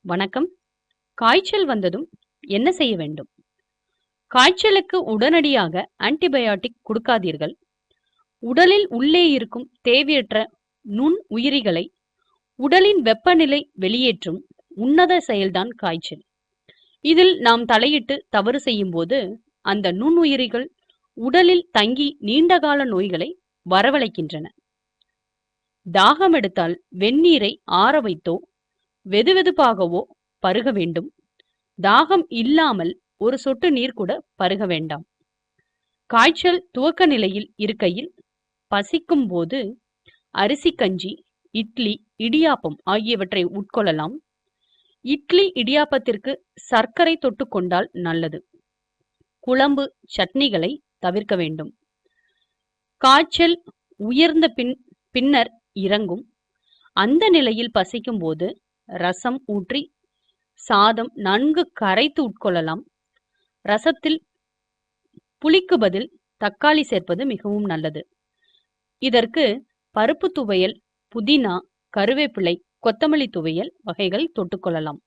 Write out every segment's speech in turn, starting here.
வணக்கம். காய்ச்சல் வந்ததும் என்ன செய்ய வேண்டும்? காய்ச்சலுக்கு உடனடியாக ஆன்டிபயோட்டிக் கொடுக்காதீர்கள். உடலில் உள்ளே இருக்கும் தேவையற்ற நுண் உயிரிகளை உடலின் வெப்பநிலை வெளியேற்றும் உன்னத செயல்தான் காய்ச்சல். இதில் நாம் தலையிட்டு தவறு செய்யும்போது அந்த நுண்ணுயிரிகள் உடலில் தங்கி நீண்டகால நோய்களை வரவழைக்கின்றன. தாகம் எடுத்தால் வெந்நீரை ஆற வைத்தோ வெதுவெதுப்பாகவோ பருக வேண்டும். தாகம் இல்லாமல் ஒரு சொட்டு நீர் கூட பருக வேண்டாம். காய்ச்சல் துவக்க நிலையில் இருக்கையில் பசிக்கும் போது அரிசி கஞ்சி இட்லி இடியாப்பம் ஆகியவற்றை உட்கொள்ளலாம். இட்லி இடியாப்பத்திற்கு சர்க்கரை தொட்டுக்கொண்டால் நல்லது. குழம்பு சட்னிகளை தவிர்க்க வேண்டும். காய்ச்சல் உயர்ந்த பின் பின்னர் இறங்கும். அந்த நிலையில் பசிக்கும் போது ரசம் ஊற்றி சாதம் நன்கு கரைத்து உட்கொள்ளலாம். ரசத்தில் புளிக்கு பதில் தக்காளி சேர்ப்பது மிகவும் நல்லது. இதற்கு பருப்பு துவையல் புதினா கருவேப்பிலை கொத்தமல்லி துவையல் வகைகள் தொட்டுக்கொள்ளலாம்.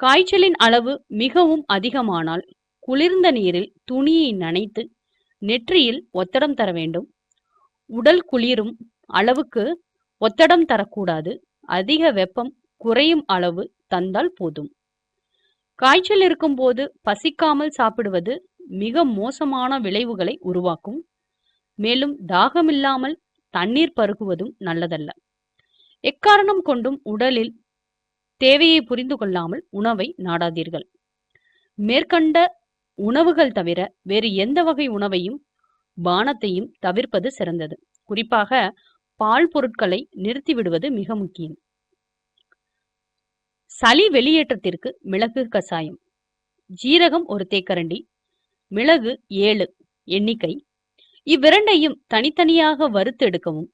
காய்ச்சலின் அளவு மிகவும் அதிகமானால் குளிர்ந்த நீரில் துணியை நனைத்து நெற்றியில் ஒத்தடம் தர வேண்டும். உடல் குளிரும் அளவுக்கு ஒத்தடம் தரக்கூடாது. அதிக வெப்பம் குறையும் அளவு தந்தால் போதும். காய்ச்சல் இருக்கும்போது பசிக்காமல் சாப்பிடுவது மிக மோசமான விளைவுகளை உருவாக்கும். மேலும் தாகமில்லாமல் தண்ணீர் பருகுவதும் நல்லதல்ல. எக்காரணம் கொண்டும் உடலில் தேவையை புரிந்து கொள்ளாமல் உணவை நாடாதீர்கள். மேற்கண்ட உணவுகள் தவிர வேறு எந்த வகை உணவையும் பானத்தையும் தவிர்ப்பது சிறந்தது. குறிப்பாக பால் பொருட்களை நிறுத்திவிடுவது மிக முக்கியம். சளி வெளியேற்றத்திற்கு மிளகு கசாயம் ஜீரகம் ஒரு தேக்கரண்டி மிளகு ஏழு எண்ணிக்கை. இவ்விரண்டையும் தனித்தனியாக வறுத்து எடுக்கவும்.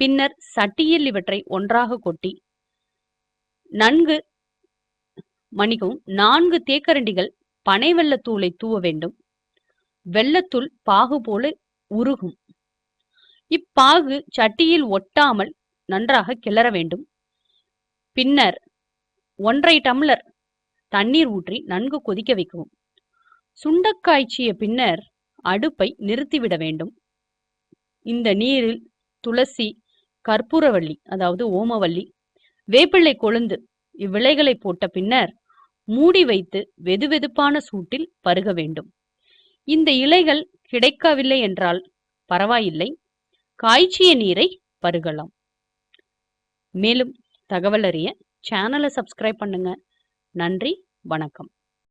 பின்னர் சட்டியில் இவற்றை ஒன்றாக கொட்டி நன்கு மன்னிக்கவும். நான்கு தேக்கரண்டிகள் பனை வெள்ளத்தூளை தூவ வேண்டும். வெள்ளத்தூள் பாகு போல உருகும். இப்பாகு சட்டியில் ஒட்டாமல் நன்றாக கிளற வேண்டும். பின்னர் ஒன்றை டம்ளர் தண்ணீர் ஊற்றி நன்கு கொதிக்க வைக்கவும். சுண்டக்காய்ச்சிய பின்னர் அடுப்பை நிறுத்திவிட வேண்டும். இந்த நீரில் துளசி கற்பூரவள்ளி அதாவது ஓமவல்லி வேப்பிள்ளை கொழுந்து இவ்விலைகளை போட்ட பின்னர் மூடி வைத்து வெதுவெதுப்பான சூட்டில் பருக வேண்டும். இந்த இலைகள் கிடைக்கவில்லை என்றால் பரவாயில்லை. காய்ச்சிய நீரை பருகலாம். மேலும் தகவல் அறிய சேனலை சப்ஸ்கிரைப் பண்ணுங்க. நன்றி வணக்கம்.